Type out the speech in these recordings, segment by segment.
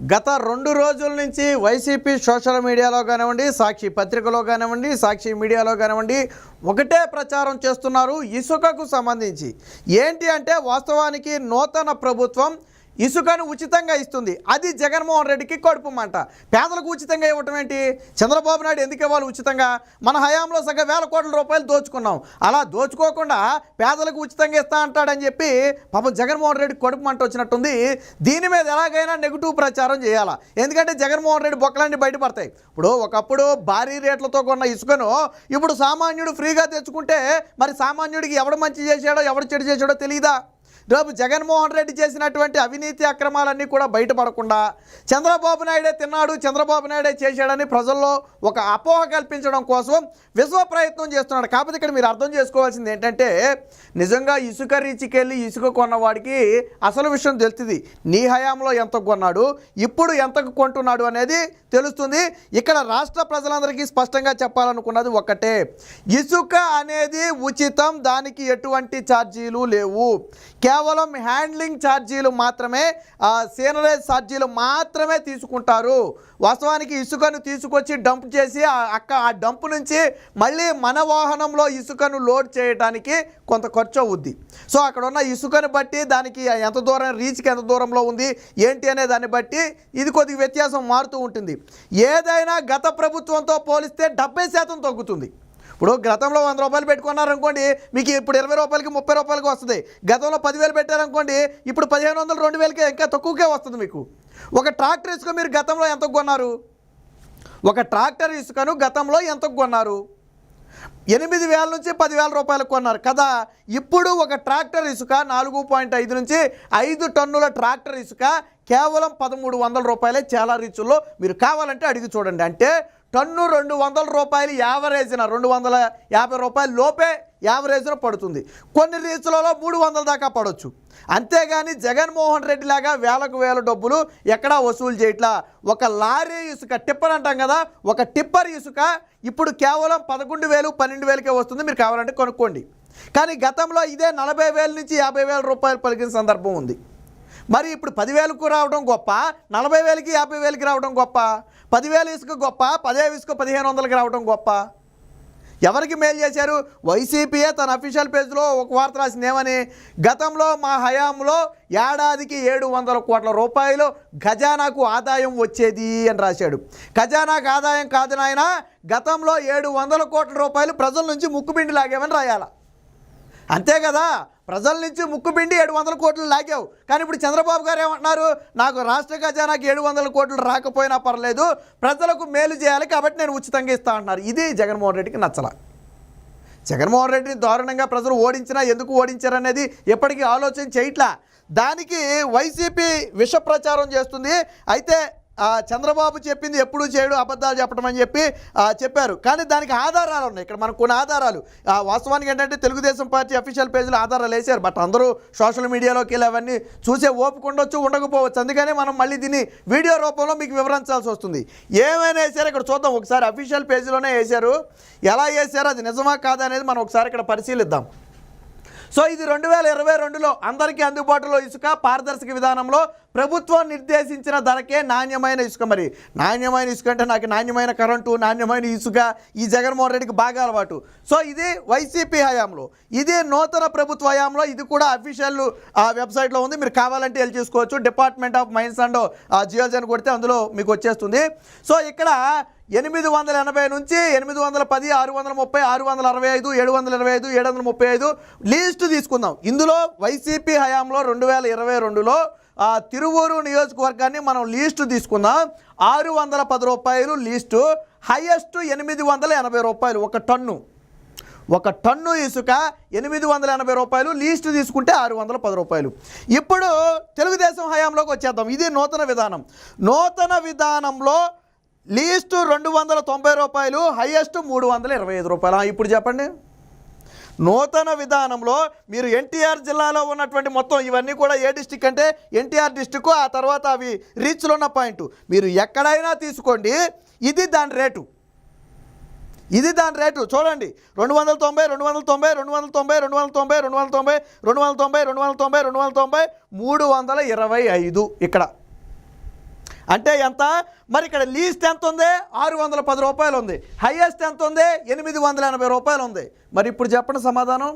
గత రెండు రోజుల నుంచి వైసీపీ సోషల్ మీడియాలో కానివ్వండి సాక్షి పత్రికలో కానివ్వండి సాక్షి మీడియాలో కానివ్వండి ఒకటే ప్రచారం చేస్తున్నారు. ఇసుకకు సంబంధించి. ఏంటి అంటే వాస్తవానికి నూతన ప్రభుత్వం ఇసుకను ఉచితంగా ఇస్తుంది. అది జగన్మోహన్ రెడ్డికి కడుపు మంట. పేదలకు ఉచితంగా ఇవ్వటం ఏంటి? చంద్రబాబు నాయుడు ఎందుకు ఇవ్వాలి ఉచితంగా? మన హయాంలో సగం వేల కోట్ల రూపాయలు దోచుకున్నాం. అలా దోచుకోకుండా పేదలకు ఉచితంగా ఇస్తా అంటాడని చెప్పి పాపం జగన్మోహన్ రెడ్డి కడుపు మంట వచ్చినట్టుంది. దీని మీద ఎలాగైనా నెగిటివ్ ప్రచారం చేయాలా? ఎందుకంటే జగన్మోహన్ రెడ్డి బొక్కలన్నీ బయటపడతాయి. ఇప్పుడు ఒకప్పుడు భారీ రేట్లతో కొన్న ఇసుకను ఇప్పుడు సామాన్యుడు ఫ్రీగా తెచ్చుకుంటే మరి సామాన్యుడికి ఎవడు మంచి చేశాడో ఎవడు చెడు చేశాడో తెలియదా రేపు జగన్మోహన్ రెడ్డి చేసినటువంటి అవినీతి అక్రమాలన్నీ కూడా బయటపడకుండా చంద్రబాబు నాయుడే తిన్నాడు చంద్రబాబు నాయుడే చేశాడని ప్రజల్లో ఒక అపోహ కల్పించడం కోసం విశ్వ ప్రయత్నం చేస్తున్నాడు. కాకపోతే ఇక్కడ మీరు అర్థం చేసుకోవాల్సింది ఏంటంటే నిజంగా ఇసుక రీచికెళ్ళి ఇసుక కొన్నవాడికి అసలు విషయం తెలుస్తుంది. నీ హయాంలో ఎంత కొన్నాడు ఇప్పుడు ఎంతకు కొంటున్నాడు అనేది తెలుస్తుంది. ఇక్కడ రాష్ట్ర ప్రజలందరికీ స్పష్టంగా చెప్పాలనుకున్నది ఒక్కటే. ఇసుక అనేది ఉచితం దానికి ఎటువంటి ఛార్జీలు లేవు. కేవలం కేవలం హ్యాండ్లింగ్ ఛార్జీలు మాత్రమే సీనరేజ్ ఛార్జీలు మాత్రమే తీసుకుంటారు. వాస్తవానికి ఇసుకను తీసుకొచ్చి డంప్ చేసి ఆ అక్క ఆ డంప్ నుంచి మళ్ళీ మన వాహనంలో ఇసుకను లోడ్ చేయడానికి కొంత ఖర్చు అవుద్ది. సో అక్కడ ఉన్న ఇసుకను బట్టి దానికి ఎంత దూరం రీచ్కి ఎంత దూరంలో ఉంది ఏంటి అనే దాన్ని బట్టి ఇది కొద్దిగా వ్యత్యాసం మారుతూ ఉంటుంది. ఏదైనా గత ప్రభుత్వంతో పోలిస్తే డెబ్బై శాతం తగ్గుతుంది. ఇప్పుడు గతంలో వంద రూపాయలు పెట్టుకున్నారనుకోండి మీకు ఇప్పుడు ఇరవై రూపాయలకి ముప్పై రూపాయలకి వస్తుంది. గతంలో పదివేలు పెట్టారనుకోండి ఇప్పుడు పదిహేను వందలు రెండు వేలకి ఇంకా తక్కువకే వస్తుంది మీకు. ఒక ట్రాక్టర్ ఇసుక మీరు గతంలో ఎంత కొన్నారు? ఒక ట్రాక్టర్ ఇసుకను గతంలో ఎంత కొన్నారు? ఎనిమిది వేల నుంచి పదివేల రూపాయలకు కొన్నారు కదా. ఇప్పుడు ఒక ట్రాక్టర్ ఇసుక నాలుగు పాయింట్ ఐదు నుంచి ఐదు టన్నుల ట్రాక్టర్ ఇసుక కేవలం పదమూడు వందల రూపాయలే చాలా రీచుల్లో మీరు కావాలంటే అడిగి చూడండి. అంటే టన్ను రెండు వందల రూపాయలు యావరేజ్న రెండు వందల యాభై రూపాయల లోపే యావరేజ్న పడుతుంది. కొన్ని రీతులలో మూడు వందల దాకా పడవచ్చు అంతేగాని జగన్మోహన్ రెడ్డి లాగా వేలకు వేల డబ్బులు ఎక్కడా వసూలు చేయట్లా. ఒక లారీ ఇసుక టిప్పర్ అంటాం కదా ఒక టిప్పర్ ఇసుక ఇప్పుడు కేవలం పదకొండు వేలు పన్నెండు వేలకే వస్తుంది. మీరు కావాలంటే కొనుక్కోండి. కానీ గతంలో ఇదే నలభై వేల నుంచి యాభై వేల రూపాయలు పలికిన సందర్భం ఉంది. మరి ఇప్పుడు పదివేలకు రావడం గొప్ప నలభై వేలకి యాభై వేలకి రావడం గొప్ప పదివేల ఇసుక గొప్ప పదే ఇసుక పదిహేను వందలకి రావడం గొప్ప. ఎవరికి మేలు చేశారు? వైసీపీయే తన అఫీషియల్ పేజ్లో ఒక వార్త రాసింది ఏమని? గతంలో మా హయాంలో ఏడాదికి ఏడు వందల కోట్ల రూపాయలు ఖజానాకు ఆదాయం వచ్చేది అని రాశాడు. ఖజానాకు ఆదాయం కాదు నాయన గతంలో ఏడు వందల కోట్ల రూపాయలు ప్రజల నుంచి ముక్కుపిండి లాగేమని రాయాల. అంతే కదా? ప్రజల నుంచి ముక్కుపిండి ఏడు వందల కోట్లు లాగావు. కానీ ఇప్పుడు చంద్రబాబు గారు ఏమంటున్నారు? నాకు రాష్ట్ర ఖజానాకి ఏడు వందల కోట్లు రాకపోయినా పర్లేదు ప్రజలకు మేలు చేయాలి కాబట్టి నేను ఉచితంగా ఇస్తా అంటున్నారు. ఇది జగన్మోహన్ రెడ్డికి నచ్చల. జగన్మోహన్ రెడ్డిని దారుణంగా ప్రజలు ఓడించినా ఎందుకు ఓడించారనేది ఎప్పటికీ ఆలోచన చేయట్లా. దానికి వైసీపీ విష ప్రచారం చేస్తుంది. అయితే చంద్రబాబు చెప్పింది ఎప్పుడు చేయడు అబద్ధాలు చెప్పడం అని చెప్పి చెప్పారు. కానీ దానికి ఆధారాలు ఉన్నాయి. ఇక్కడ మనకు కొన్ని ఆధారాలు. ఆ, వాస్తవానికి ఏంటంటే తెలుగుదేశం పార్టీ అఫీషియల్ పేజీలో ఆధారాలు వేశారు. బట్ అందరూ సోషల్ మీడియాలోకి వెళ్ళి అవన్నీ చూసే ఓపిక ఉండొచ్చు ఉండకపోవచ్చు. అందుకనే మనం మళ్ళీ దీన్ని వీడియో రూపంలో మీకు వివరించాల్సి వస్తుంది. ఏమైనా వేశారు ఇక్కడ చూద్దాం. ఒకసారి అఫీషియల్ పేజీలోనే వేశారు. ఎలా వేశారు? అది నిజమా కాదా అనేది మనం ఒకసారి ఇక్కడ పరిశీలిద్దాం. సో ఇది రెండు వేల ఇరవై రెండులో అందరికీ అందుబాటులో ఇసుక పారదర్శక విధానంలో ప్రభుత్వం నిర్దేశించిన ధరకే నాణ్యమైన ఇసుక మరి. నాణ్యమైన ఇసుక అంటే నాకు నాణ్యమైన కరెంటు నాణ్యమైన ఇసుక ఈ జగన్మోహన్ రెడ్డికి బాగా అలవాటు. సో ఇది వైసీపీ హయాంలో ఇది నూతన ప్రభుత్వ హయాంలో ఇది కూడా అఫీషియల్ వెబ్సైట్లో ఉంది. మీరు కావాలంటే వెళ్ళి చూసుకోవచ్చు. డిపార్ట్మెంట్ ఆఫ్ మైన్స్ అండ్ జియోజన్ కొడితే అందులో మీకు వచ్చేస్తుంది. సో ఇక్కడ ఎనిమిది వందల ఎనభై నుంచి ఎనిమిది వందల పది ఆరు వందల ముప్పై ఆరు వందల అరవై ఐదు ఏడు వందల ఇరవై ఐదు ఏడు వందల ముప్పై ఐదు లీస్ట్ తీసుకుందాం. ఇందులో వైసీపీ హయాంలో రెండు వేల ఇరవై రెండులో తిరువూరు నియోజకవర్గాన్ని మనం లీస్టు తీసుకుందాం. ఆరు వందల పది రూపాయలు లీస్టు హయ్యెస్ట్ ఎనిమిది వందల ఎనభై రూపాయలు ఒక టన్ను. ఒక టన్ను ఇసుక ఎనిమిది వందల ఎనభై రూపాయలు లీస్ట్ తీసుకుంటే ఆరు వందల పది రూపాయలు. ఇప్పుడు తెలుగుదేశం హయాంలోకి వచ్చేద్దాం. ఇది నూతన విధానం. నూతన విధానంలో లీస్ట్ రెండు వందల తొంభై రూపాయలు హయ్యెస్ట్ మూడు వందల ఇరవై ఐదు రూపాయలు? ఇప్పుడు చెప్పండి. నూతన విధానంలో మీరు ఎన్టీఆర్ జిల్లాలో ఉన్నటువంటి మొత్తం ఇవన్నీ కూడా ఏ డిస్టిక్ అంటే ఎన్టీఆర్ డిస్టిక్ ఆ తర్వాత అవి రీచ్లో ఉన్న పాయింట్. మీరు ఎక్కడైనా తీసుకోండి ఇది దాని రేటు. ఇది దాని రేటు. చూడండి రెండు వందల తొంభై రెండు వందల తొంభై రెండు వందల తొంభై రెండు వందల తొంభై రెండు వందల తొంభై రెండు వందల తొంభై రెండు వందల తొంభై రెండు వందల తొంభై మూడు వందల ఇరవై ఐదు ఇక్కడ. అంటే ఎంత? మరి ఇక్కడ లీస్ట్ ఎంత ఉంది? ఆరు వందల పది రూపాయలు ఉంది. హైయెస్ట్ ఎంత ఉంది? ఎనిమిది వందల ఎనభై రూపాయలు ఉంది. మరి ఇప్పుడు చెప్పండి సమాధానం.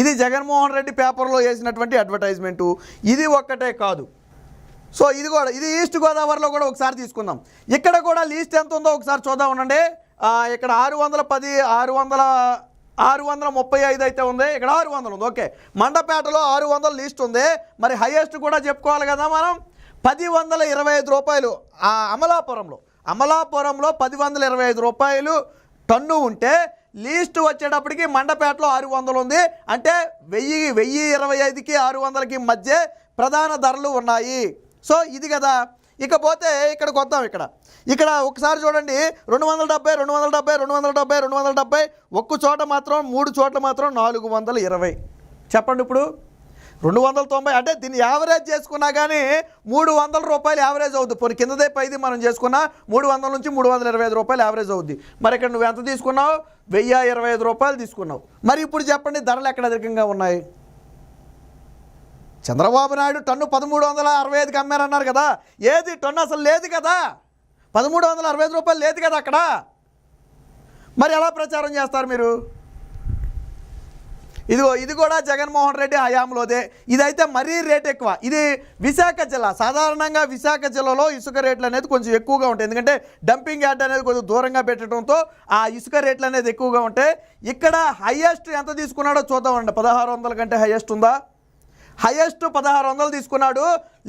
ఇది జగన్మోహన్ రెడ్డి పేపర్లో వేసినటువంటి అడ్వర్టైజ్మెంటు ఇది ఒక్కటే కాదు. సో ఇది కూడా ఇది ఈస్ట్ గోదావరిలో కూడా ఒకసారి తీసుకుందాం. ఇక్కడ కూడా లీస్ట్ ఎంత ఉందో ఒకసారి చూద్దాం ఉండండి ఇక్కడ ఆరు వందల పది ఆరు వందల ఆరు వందల ముప్పై ఐదు అయితే ఉంది. ఇక్కడ ఆరు వందలు ఉంది. ఓకే. మండపేటలో ఆరు వందల లీస్ట్ ఉంది. మరి హైయెస్ట్ కూడా చెప్పుకోవాలి కదా మనం. పది వందల ఇరవై ఐదు రూపాయలు ఆ అమలాపురంలో. అమలాపురంలో పది వందల ఇరవై ఐదు రూపాయలు టన్ను ఉంటే లీస్ట్ వచ్చేటప్పటికి మండపేటలో ఆరు వందలు ఉంది. అంటే వెయ్యి వెయ్యి ఇరవై ఐదుకి ఆరు వందలకి మధ్య ప్రధాన ధరలు ఉన్నాయి. సో ఇది కదా. ఇకపోతే ఇక్కడికి వద్దాం ఇక్కడ. ఇక్కడ ఒకసారి చూడండి. రెండు వందల డెబ్బై రెండు వందల డెబ్బై రెండు వందల డెబ్బై రెండు వందల డెబ్బై. ఒక్క చోట మాత్రం మూడు చోట్ల మాత్రం నాలుగు వందల ఇరవై. చెప్పండి ఇప్పుడు. రెండు వందల తొంభై అంటే దీన్ని యావరేజ్ చేసుకున్నా కానీ మూడు వందల రూపాయలు యావరేజ్ అవుద్ది. పోనీ కిందదే పైది మనం చేసుకున్నా మూడు వందల నుంచి మూడు వందల ఇరవై ఐదు రూపాయలు యావరేజ్ అవుద్ది. మరి ఇక్కడ నువ్వు ఎంత తీసుకున్నావు? వెయ్యి ఇరవై ఐదు రూపాయలు తీసుకున్నావు. మరి ఇప్పుడు చెప్పండి ధరలు ఎక్కడ అధికంగా ఉన్నాయి? చంద్రబాబు నాయుడు టన్ను పదమూడు వందల అరవై ఐదుకి అమ్మారన్నారు కదా. ఏది టన్ను అసలు లేదు కదా. పదమూడు వందల అరవై ఐదు రూపాయలు లేదు కదా అక్కడ. మరి ఎలా ప్రచారం చేస్తారు మీరు? ఇదిగో ఇది కూడా జగన్మోహన్ రెడ్డి హయాంలోదే. ఇదైతే మరీ రేట్ ఎక్కువ. ఇది విశాఖ జిల్లా. సాధారణంగా విశాఖ జిల్లాలో ఇసుక రేట్లు అనేది కొంచెం ఎక్కువగా ఉంటాయి. ఎందుకంటే డంపింగ్ యార్డ్ అనేది కొంచెం దూరంగా పెట్టడంతో ఆ ఇసుక రేట్లు అనేది ఎక్కువగా ఉంటాయి ఇక్కడ హైయెస్ట్ ఎంత తీసుకున్నాడో చూద్దామండి పదహారు వందల కంటే హైయెస్ట్ ఉందా? హైయెస్ట్ పదహారు వందలు తీసుకున్నాడు.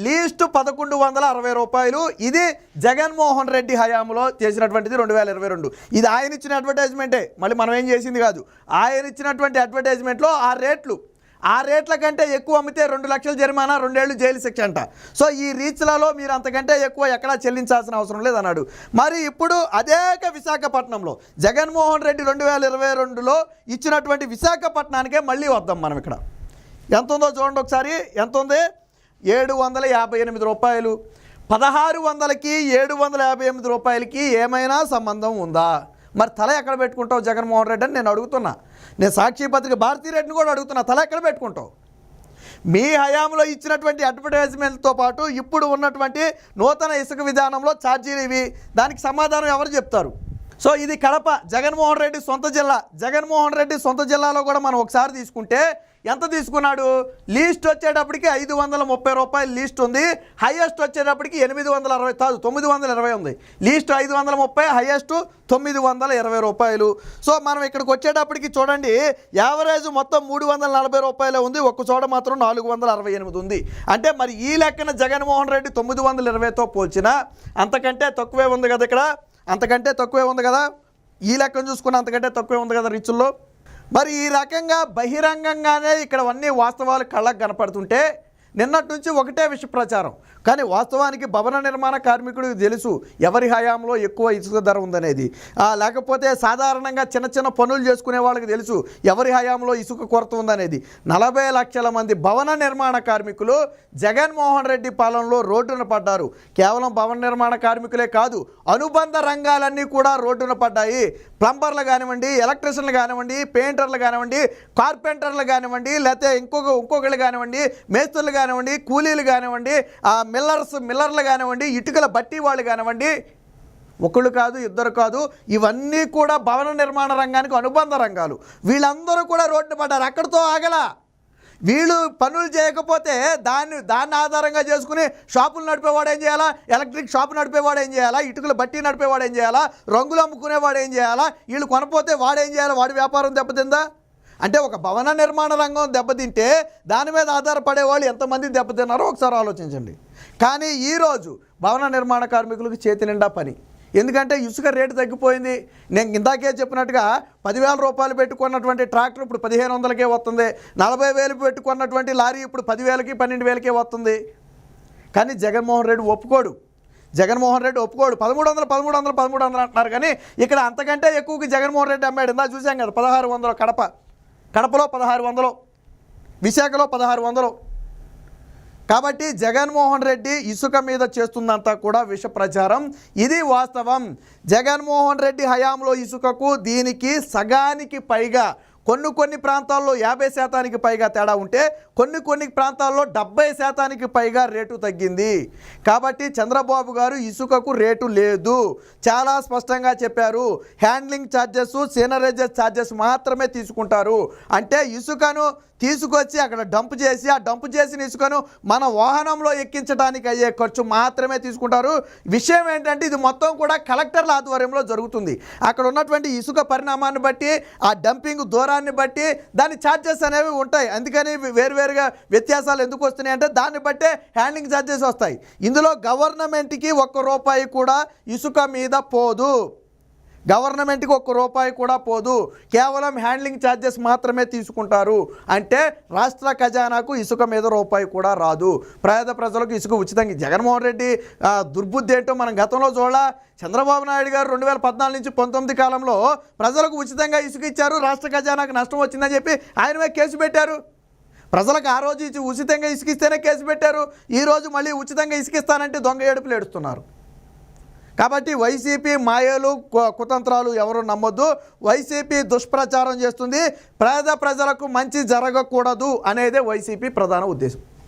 లీస్ట్ పదకొండు వందల అరవై రూపాయలు. ఇది జగన్మోహన్ రెడ్డి హయాంలో చేసినటువంటిది రెండు వేల ఇరవై రెండు. ఇది ఆయన ఇచ్చిన అడ్వర్టైజ్మెంటే. మళ్ళీ మనం ఏం చేసింది కాదు. ఆయన ఇచ్చినటువంటి అడ్వర్టైజ్మెంట్లో ఆ రేట్లు. ఆ రేట్ల కంటే ఎక్కువ అమ్మితే రెండు లక్షల జరిమానా రెండేళ్ళు జైలు శిక్ష అంట. సో ఈ రీచ్లలో మీరు అంతకంటే ఎక్కువ ఎక్కడా చెల్లించాల్సిన అవసరం లేదన్నాడు. మరి ఇప్పుడు అదేక విశాఖపట్నంలో జగన్మోహన్ రెడ్డి రెండు వేల ఇరవై రెండులో ఇచ్చినటువంటి విశాఖపట్నానికే మళ్ళీ వద్దాం మనం ఇక్కడ. ఎంత ఉందో చూడండి ఒకసారి. ఎంత ఉంది? ఏడు వందల యాభై ఎనిమిది రూపాయలు. పదహారు వందలకి ఏడు వందల యాభై ఎనిమిది రూపాయలకి ఏమైనా సంబంధం ఉందా? మరి తల ఎక్కడ పెట్టుకుంటావు జగన్మోహన్ రెడ్డి అని నేను అడుగుతున్నా. నేను సాక్షి పత్రిక భారతీ రెడ్డిని కూడా అడుగుతున్నా. తల ఎక్కడ పెట్టుకుంటావు? మీ హయాంలో ఇచ్చినటువంటి అడ్వర్టైజ్మెంట్తో పాటు ఇప్పుడు ఉన్నటువంటి నూతన ఇసుక విధానంలో ఛార్జీలు ఇవి. దానికి సమాధానం ఎవరు చెప్తారు? సో ఇది కడప జగన్మోహన్ రెడ్డి సొంత జిల్లా. జగన్మోహన్ రెడ్డి సొంత జిల్లాలో కూడా మనం ఒకసారి తీసుకుంటే ఎంత తీసుకున్నాడు? లీస్ట్ వచ్చేటప్పటికి ఐదు వందల ముప్పై రూపాయలు లీస్ట్ ఉంది. హైయెస్ట్ వచ్చేటప్పటికి ఎనిమిది వందల అరవై కాదు తొమ్మిది వందల ఇరవై ఉంది. లీస్ట్ ఐదు వందల ముప్పై హైయెస్ట్ తొమ్మిది వందల ఇరవై రూపాయలు. సో మనం ఇక్కడికి వచ్చేటప్పటికి చూడండి యావరేజ్ మొత్తం మూడు వందల నలభై రూపాయలే ఉంది. ఒక్క చోట మాత్రం నాలుగు వందల అరవై ఎనిమిది ఉంది. అంటే మరి ఈ లెక్కన జగన్మోహన్ రెడ్డి తొమ్మిది వందల ఇరవైతో పోల్చిన అంతకంటే తక్కువే ఉంది కదా ఇక్కడ? అంతకంటే తక్కువే ఉంది కదా? ఈ లెక్కను చూసుకున్న అంతకంటే తక్కువే ఉంది కదా రిచుల్లో మరి ఈ రకంగా బహిరంగంగానే ఇక్కడ అన్ని వాస్తవాలు కళ్ళకు కనపడుతుంటే నిన్నటి నుంచి ఒకటే విష ప్రచారం కానీ వాస్తవానికి భవన నిర్మాణ కార్మికుడికి తెలుసు ఎవరి హయాంలో ఎక్కువ ఇసుక ధర ఉందనేది. లేకపోతే సాధారణంగా చిన్న చిన్న పనులు చేసుకునే వాళ్ళకి తెలుసు ఎవరి హయాంలో ఇసుక కొరత ఉందనేది. నలభై లక్షల మంది భవన నిర్మాణ కార్మికులు జగన్మోహన్ రెడ్డి పాలనలో రోడ్డున పడ్డారు. కేవలం భవన నిర్మాణ కార్మికులే కాదు అనుబంధ రంగాలన్నీ కూడా రోడ్డున పడ్డాయి. ప్లంబర్లు కానివ్వండి ఎలక్ట్రిషియన్లు కానివ్వండి పెయింటర్లు కానివ్వండి కార్పెంటర్లు కానివ్వండి లేకపోతే ఇంకొక ఇంకొకళ్ళు కానివ్వండి మేస్తులు కానివ్వండి కానివ్వండి కూలీలు కానివ్వండి ఆ మిల్లర్స్ మిల్లర్లు కానివ్వండి ఇటుకల బట్టి వాళ్ళు కానివ్వండి ఒకళ్ళు కాదు ఇద్దరు కాదు ఇవన్నీ కూడా భవన నిర్మాణ రంగానికి అనుబంధ రంగాలు. వీళ్ళందరూ కూడా రోడ్డు పడ్డారు అక్కడితో ఆగల. వీళ్ళు పనులు చేయకపోతే దాన్ని దాన్ని ఆధారంగా చేసుకుని షాపులు నడిపేవాడు ఏం చేయాలా? ఎలక్ట్రిక్ షాప్ నడిపేవాడు ఏం చేయాలా? ఇటుకలు బట్టి నడిపేవాడు ఏం చేయాలా? రంగులు అమ్ముకునేవాడు ఏం చేయాలా? వీళ్ళు కొనపోతే వాడు ఏం చేయాలా? వాడి వ్యాపారం దెబ్బతిందా? అంటే ఒక భవన నిర్మాణ రంగం దెబ్బతింటే దాని మీద ఆధారపడే వాళ్ళు ఎంతమంది దెబ్బతిన్నారో ఒకసారి ఆలోచించండి. కానీ ఈరోజు భవన నిర్మాణ కార్మికులకు చేతి నిండా పని. ఎందుకంటే ఇసుక రేటు తగ్గిపోయింది. నేను ఇందాకే చెప్పినట్టుగా పదివేల రూపాయలు పెట్టుకున్నటువంటి ట్రాక్టర్ ఇప్పుడు పదిహేను వందలకే వస్తుంది. నలభై వేలు పెట్టుకున్నటువంటి లారీ ఇప్పుడు పదివేలకి పన్నెండు వేలకే వస్తుంది. కానీ జగన్మోహన్ రెడ్డి ఒప్పుకోడు. జగన్మోహన్ రెడ్డి ఒప్పుకోడు. పదమూడు వందలు పదమూడు వందలు పదమూడు వందలు అంటున్నారు. కానీ ఇక్కడ అంతకంటే ఎక్కువకి జగన్మోహన్ రెడ్డి అమ్మాడు. ఇందా చూసాం కదా పదహారు వందలు కడప. కడపలో పదహారు వందలు విశాఖలో పదహారు వందలు. కాబట్టి జగన్మోహన్ రెడ్డి ఇసుక మీద చేస్తుందంతా కూడా విష ప్రచారం. ఇది వాస్తవం. జగన్మోహన్ రెడ్డి హయాంలో ఇసుకకు దీనికి సగానికి పైగా కొన్ని కొన్ని ప్రాంతాల్లో యాభై శాతానికి పైగా తేడా ఉంటే కొన్ని కొన్ని ప్రాంతాల్లో డెబ్బై శాతానికి పైగా రేటు తగ్గింది. కాబట్టి చంద్రబాబు గారు ఇసుకకు రేటు లేదు. చాలా స్పష్టంగా చెప్పారు. హ్యాండ్లింగ్ ఛార్జెస్ సీనరేజెస్ ఛార్జెస్ మాత్రమే తీసుకుంటారు. అంటే ఇసుకను తీసుకొచ్చి అక్కడ డంప్ చేసి ఆ డంప్ చేసిన ఇసుకను మన వాహనంలో ఎక్కించడానికి అయ్యే ఖర్చు మాత్రమే తీసుకుంటారు. విషయం ఏంటంటే ఇది మొత్తం కూడా కలెక్టర్ల ఆధ్వర్యంలో జరుగుతుంది. అక్కడ ఉన్నటువంటి ఇసుక పరిణామాన్ని బట్టి ఆ డంపింగ్ దూరాన్ని బట్టి దాని ఛార్జెస్ అనేవి ఉంటాయి. అందుకని వేరువేరుగా వ్యత్యాసాలు ఎందుకు వస్తున్నాయి అంటే దాన్ని బట్టే హ్యాండ్లింగ్ ఛార్జెస్ వస్తాయి. ఇందులో గవర్నమెంట్కి ఒక్క రూపాయి కూడా ఇసుక మీద పోదు. గవర్నమెంట్కి ఒక్క రూపాయి కూడా పోదు. కేవలం హ్యాండ్లింగ్ ఛార్జెస్ మాత్రమే తీసుకుంటారు. అంటే రాష్ట్ర ఖజానాకు ఇసుక మీద రూపాయి కూడా రాదు. పేద ప్రజలకు ఇసుక ఉచితంగా జగన్మోహన్ రెడ్డి దుర్బుద్ధి ఏంటో మనం గతంలో చూడాల. చంద్రబాబు నాయుడు గారు రెండు వేల పద్నాలుగు నుంచి పంతొమ్మిది కాలంలో ప్రజలకు ఉచితంగా ఇసుక ఇచ్చారు. రాష్ట్ర ఖజానాకు నష్టం వచ్చిందని చెప్పి ఆయన కేసు పెట్టారు. ప్రజలకు ఆ రోజు ఇచ్చి ఉచితంగా ఇసుకిస్తేనే కేసు పెట్టారు. ఈరోజు మళ్ళీ ఉచితంగా ఇసుకిస్తానంటే దొంగ ఏడుపులు ఏడుస్తున్నారు. కాబట్టి వైసీపీ మాయలు కు- కుతంత్రాలు ఎవరు నమ్మొద్దు. వైసీపీ దుష్ప్రచారం చేస్తుంది. పేద ప్రజలకు మంచి జరగకూడదు అనేదే వైసీపీ ప్రధాన ఉద్దేశం.